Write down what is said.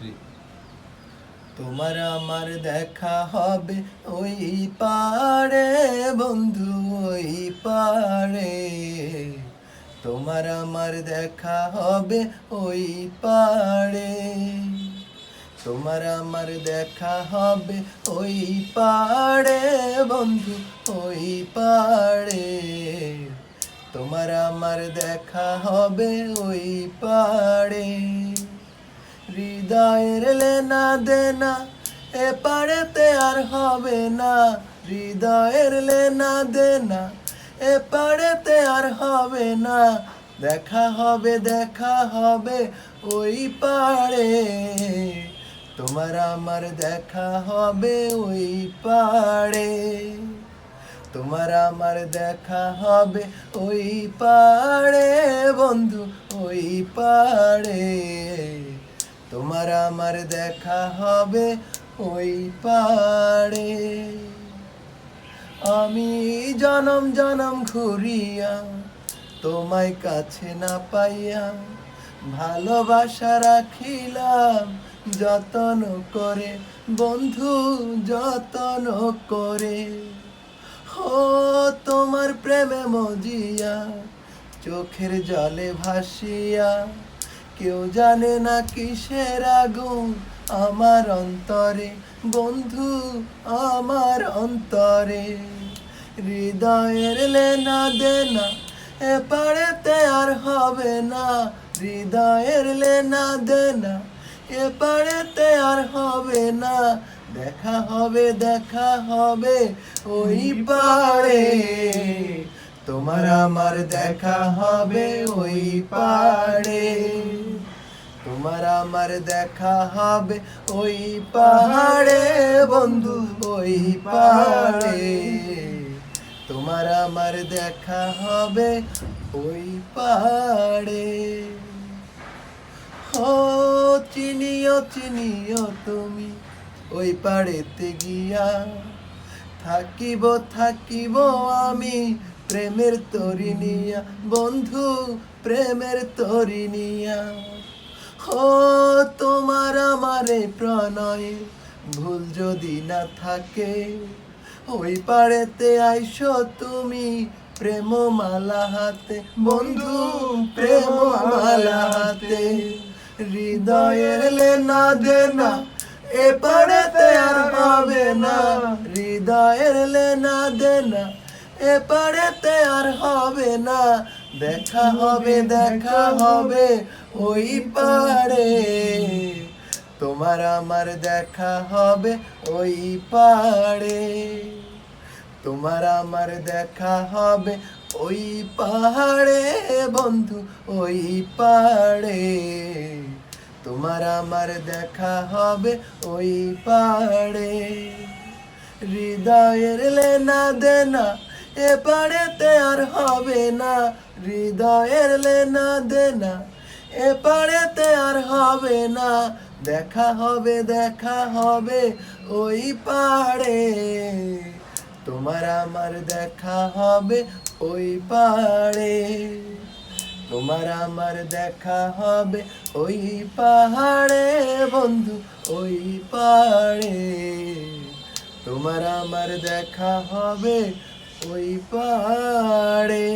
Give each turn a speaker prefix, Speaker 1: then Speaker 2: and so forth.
Speaker 1: Three
Speaker 2: তোমার আমার দেখা হবে ওই পাড়ে, বন্ধু, ওই পাড়ে। তোমার আমার দেখা হবে ওই পাড়ে। তোমার আমার দেখা হবে ওই পাড়ে, বন্ধু, ওই পাড়ে। তোমার আমার দেখা হবে ওই পাড়ে। হৃদয়ের লেনা দেনা, এ পাড়েতে আর হবে না। হৃদয়ের লেনা দেনা, এ পাড়েতে আর হবে না। দেখা হবে দেখা হবে ওই পাড়ে। তোমার আমার দেখা হবে ওই পাড়ে। তোমার আমার দেখা হবে ওই পাড়ে, বন্ধু, ওই পাড়ে। তোমার আমার দেখা হবে ওই পাড়ে। আমি জনম জনম ঘুরিয়া তোমায় কাছে না পাইয়া ভালোবাসা রাখিলাম, যতন করে, বন্ধু, যতন করে। ও তোমার প্রেমে মজিয়া, চোখের জলে ভাসিয়া কেউ জানে না কিসের আগুন আমার অন্তরে। বন্ধু আমার অন্তরে। হৃদয়ের লেনা দেনা এ পাড়েতে আর হবে না। হৃদয়ের লেনা দেনা এ পাড়েতে আর হবে না। দেখা হবে দেখা হবে ওই পাড়ে। তোমার আমার দেখা হবে ওই পাড়ে। তোমার আমার দেখা হবে ওই পাহাড়ে, বন্ধু, ওই পাহাড়ে। তোমার আমার দেখা হবে ওই পাহাড়ে। ও চিনিও চিনিও তুমি, ওই পাড়েতে গিয়া থাকিব থাকিব আমি, প্রেমের তরিনিয়া বন্ধু, প্রেমের তরি নিয়া। ও তোমার আমারে প্রণয়ে, ভুল যদি না থাকে, ওই পাড়েতে আইসো তুমি প্রেম মালা হাতে। বন্ধু প্রেম মালা হাতে, হৃদয়ের লেনা দেনা, এ পাড়েতে আর হবে না। হৃদয়ের লেনা দেনা, এ পাড়েতে আর হবে না। দেখা হবে দেখা হবে, ওই পাড়ে। তোমার আমার দেখা হবে, ওই পাড়ে। তোমার আমার দেখা হবে, ওই পাহাড়ে বন্ধু, ওই পাহাড়ে তোমার আমার দেখা হবে, ওই পাহাড়ে হৃদয়ের লেনা দেনা, এ পাড়েতে আর হবে না। হৃদয়ের লেনা দেনা, এ পাড়েতে আর হবে না। দেখা হবে দেখা হবে ওই পাড়ে। তোমার আমার দেখা হবে ওই পাড়ে। তোমার আমার দেখা হবে ওই পাহাড়ে, বন্ধু, ওই পাহাড়ে তোমার আমার দেখা হবে ওই পাহাড়ে